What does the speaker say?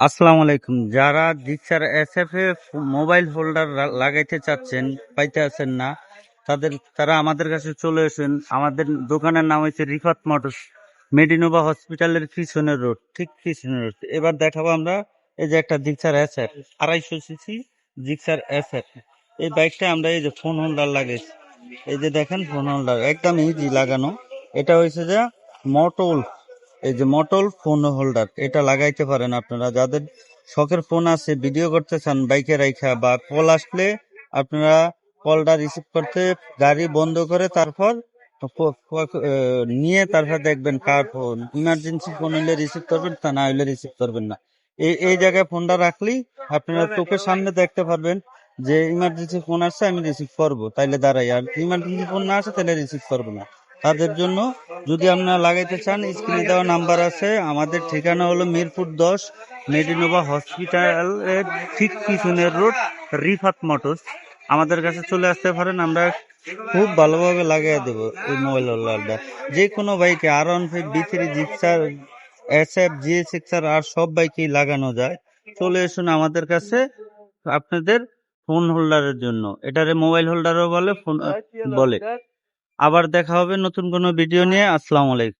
আসসালামু আলাইকুম। যারা ডিক্সার এসএফ এ মোবাইল হোল্ডার লাগাইতে চাচ্ছেন, পাইতে আছেন না, তাদের, তারা আমাদের কাছে চলে আসেন। আমাদের দোকানের নাম হচ্ছে রিফাত মোটরস, মেডিনোভা হসপিটালের পিছনের রোড, ঠিক পিছনের রোড। এবার দেখাবো আমরা এই যে একটা ডিক্সার এসএফ আড়াইশো সিসি ডিক্সার এসএফ এই বাইকটা আমরা এই যে ফোন হোল্ডার লাগাইছি। এই যে দেখেন ফোন হোল্ডার একদম ইজি লাগানো। এটা হয়েছে যে মোটল এই যে মটল ফোন হোল্ডার এটা লাগাইতে পারেন আপনারা। যাদের শখের ফোন আছে ভিডিও করতে চান বাইকে রাইখা বা কল আসলে আপনারা কলটা রিসিভ করতে গাড়ি বন্ধ করে তারপর নিয়ে তারপর দেখবেন কার ফোন। ইমার্জেন্সি ফোন হলে রিসিভ করবেন তা না হলে রিসিভ করবেন না। এই এই জায়গায় ফোনটা রাখলেই আপনারা চোখের সামনে দেখতে পারবেন যে ইমার্জেন্সি ফোন আসছে আমি রিসিভ করব। তাইলে দাঁড়াই আর ইমার্জেন্সি ফোন না আসে তাহলে রিসিভ করব না। তাদের জন্য। যদি আপনারা লাগাইতে চান স্ক্রিনে দেওয়া নাম্বার আছে। আমাদের ঠিকানা হলো মিরপুর দশ, মেডিনোভা হসপিটালের ঠিক পিছনের রোড, রিফাত মোটরস। আমাদের কাছে চলে আসতে পারেন, আমরা খুব ভালোভাবে লাগিয়ে দেবো এই মোবাইল হোল্ডারটা যে কোনো বাইকে R one five V three Gixxer S F G six আর সব বাইকেই লাগানো যায়। চলে আসুন আমাদের কাছে, আপনাদের ফোন হোল্ডারের জন্য। এটারে মোবাইল হোল্ডারও বলে ফোন বলে। আবার দেখা হবে নতুন কোনো ভিডিও নিয়ে। আসসালামু আলাইকুম।